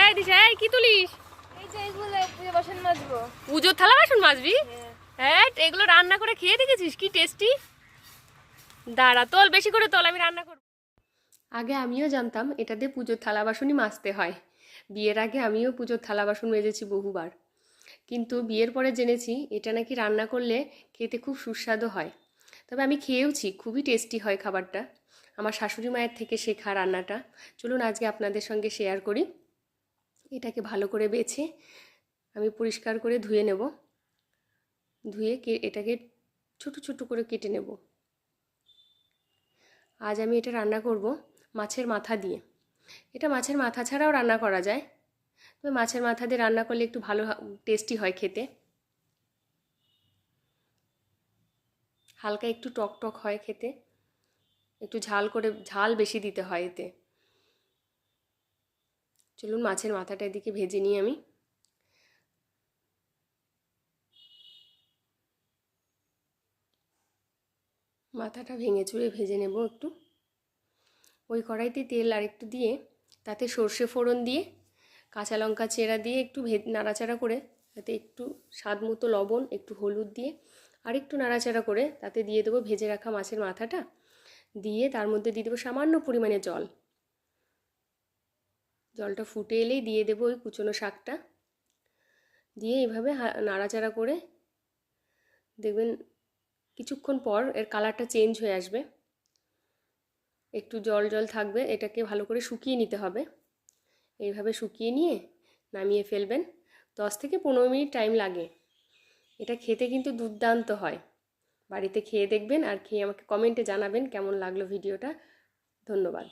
এই দিশা এই কি তুলিস? এই যে এইগুলো পুজো বাসন মাজবো। পুজোর থালা বাসন মাজবি? হ্যাঁ। হ্যাঁ এগুলো রান্না করে খেয়ে দেখেছিস? কি টেস্টি? দাঁড়া তোল বেশি করে তোল আমি রান্না করব। আগে আমিও জানতাম এটা দিয়ে পুজোর থালা বাসনই মাজতে হয়। বিয়ের আগে আমিও পুজোর থালা বাসন মেজেছি বহুবার। কিন্তু বিয়ের পরে জেনেছি এটা নাকি রান্না করলে খেতে খুব সুস্বাদু হয়। তবে আমি খেয়েওছি খুবই টেস্টি হয় খাবারটা। আমার শাশুড়ি মায়ের থেকে শেখা রান্নাটা। চলুন আজকে আপনাদের সঙ্গে শেয়ার করি। এটাকে ভালো করে বেছে আমি পরিষ্কার করে ধুয়ে নেব। ধুয়ে এটাকে ছোট ছোট করে কেটে নেব। আজ আমি এটা রান্না করব মাছের মাথা দিয়ে। এটা মাছের মাথা ছাড়াও রান্না করা যায়। তবে মাছের মাথা দিয়ে রান্না করলে একটু ভালো টেস্টি হয় খেতে। হালকা একটু টক টক হয় খেতে। একটু ঝাল করে, ঝাল বেশি দিতে হয় এতে। চলুন মাছের মাথাটা এদিকে ভেজে নিই আমি। মাথাটা ভেঙে চুড়ে ভেজে নেব একটু। ওই কড়াইতে তেল আর একটু দিয়ে, তাতে সর্ষে ফোড়ন দিয়ে, কাঁচা লঙ্কা চেরা দিয়ে একটু ভে নাড়াচাড়া করে, তাতে একটু স্বাদ মতো লবণ, একটু হলুদ দিয়ে আর একটু নাড়াচাড়া করে, তাতে দিয়ে দেবো ভেজে রাখা মাছের মাথাটা। দিয়ে তার মধ্যে দিয়ে দেবো সামান্য পরিমাণে জল। জলটা ফুটে এলেই দিয়ে দেবো ওই কুচনো শাকটা। দিয়ে এইভাবে হা- নাড়াচাড়া করে দেখবেন কিছুক্ষণ পর এর কালারটা চেঞ্জ হয়ে আসবে। একটু জল জল থাকবে, এটাকে ভালো করে শুকিয়ে নিতে হবে। এইভাবে শুকিয়ে নিয়ে নামিয়ে ফেলবেন। দশ থেকে পনেরো মিনিট টাইম লাগে। এটা খেতে কিন্তু দুর্দান্ত হয়। বাড়িতে খেয়ে দেখবেন আর খেয়ে আমাকে কমেন্টে জানাবেন কেমন লাগল ভিডিওটা। ধন্যবাদ।